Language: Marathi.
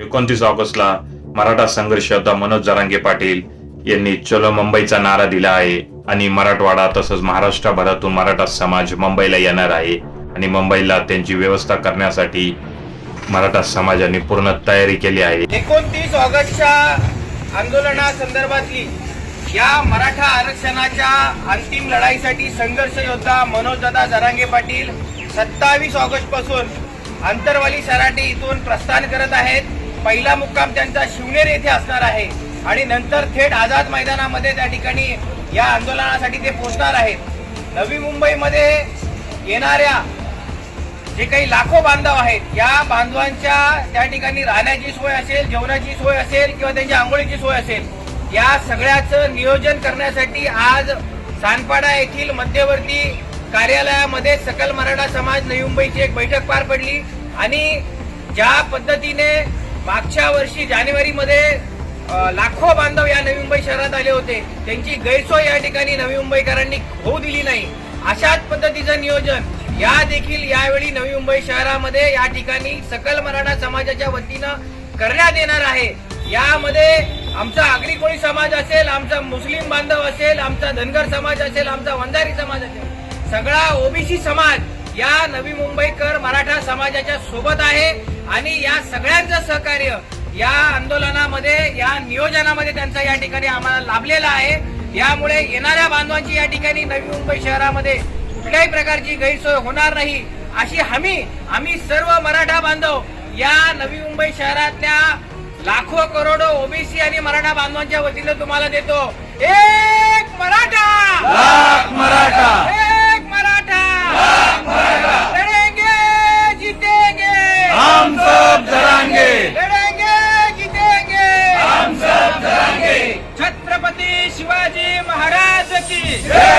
एकोणतीस ऑगस्टला मराठा संघर्ष योद्धा मनोज जरांगे पाटील यांनी चलो मुंबईचा नारा दिला आहे आणि मराठवाडा तसंच महाराष्ट्रभरातून मराठा समाज मुंबईला येणार आहे आणि मुंबईला त्यांची व्यवस्था करण्यासाठी मराठा समाजाने पूर्ण तयारी केली आहे. एकोणतीस ऑगस्टच्या आंदोलनासंदर्भातली या मराठा आरक्षणाच्या अंतिम लढाईसाठी संघर्ष योद्धा मनोजदादा जरांगे पाटील सत्तावीस ऑगस्टपासून आंतरवाली सराटे इथून प्रस्थान करत आहेत. पहिला मुक्काम त्यांचा शिवनेर येथे असणार आहे. आणि नंतर थेट आझाद मैदानामध्ये त्या ठिकाणी या आंदोलनासाठी ते पोहोचणार आहेत. नवी मुंबईमध्ये येणाऱ्या जे काही लाखो बांधव आहेत या बांधवांच्या त्या ठिकाणी राहण्याची सोय असेल जेवणाची सोय असेल किंवा त्यांच्या आंघोळीची सोय असेल या सगळ्याचं नियोजन करण्यासाठी आज सानपाडा येथील मध्यवर्ती कार्यालयामध्ये सकल मराठा समाज नवी मुंबईची एक बैठक पार पडली. आणि ज्या पद्धतीने मागच्या वर्षी जानेवारीमध्ये लाखो बांधव या नवी मुंबई शहरात आले होते. त्यांची गैरसोय या ठिकाणी नवी मुंबईकरांनी होऊ दिली नाही. अशाच पद्धतीचं नियोजन या देखील यावेळी नवी मुंबई शहरामध्ये या ठिकाणी सकल मराठा समाजाच्या वतीनं करण्यात येणार आहे. यामध्ये आमचा आगरी कोळी समाज असेल आमचा मुस्लिम बांधव असेल आमचा धनगर समाज असेल आमचा वंजारी समाज असेल. सगळा ओबीसी समाज या नवी मुंबईकर मराठा समाजाच्या सोबत आहे आणि या सगळ्यांचं सहकार्य या आंदोलनामध्ये या नियोजनामध्ये त्यांचा या ठिकाणी आम्हाला लाभलेला आहे. यामुळे येणाऱ्या बांधवांची या ठिकाणी नवी मुंबई शहरामध्ये कुठल्याही प्रकारची गैरसोय होणार नाही. अशी हमी आम्ही सर्व मराठा बांधव या नवी मुंबई शहरातल्या लाखो करोडो ओबीसी आणि मराठा बांधवांच्या वतीनं तुम्हाला देतो. एक मराठा! लाख मराठा! एक मराठा aquí. ¡Sí!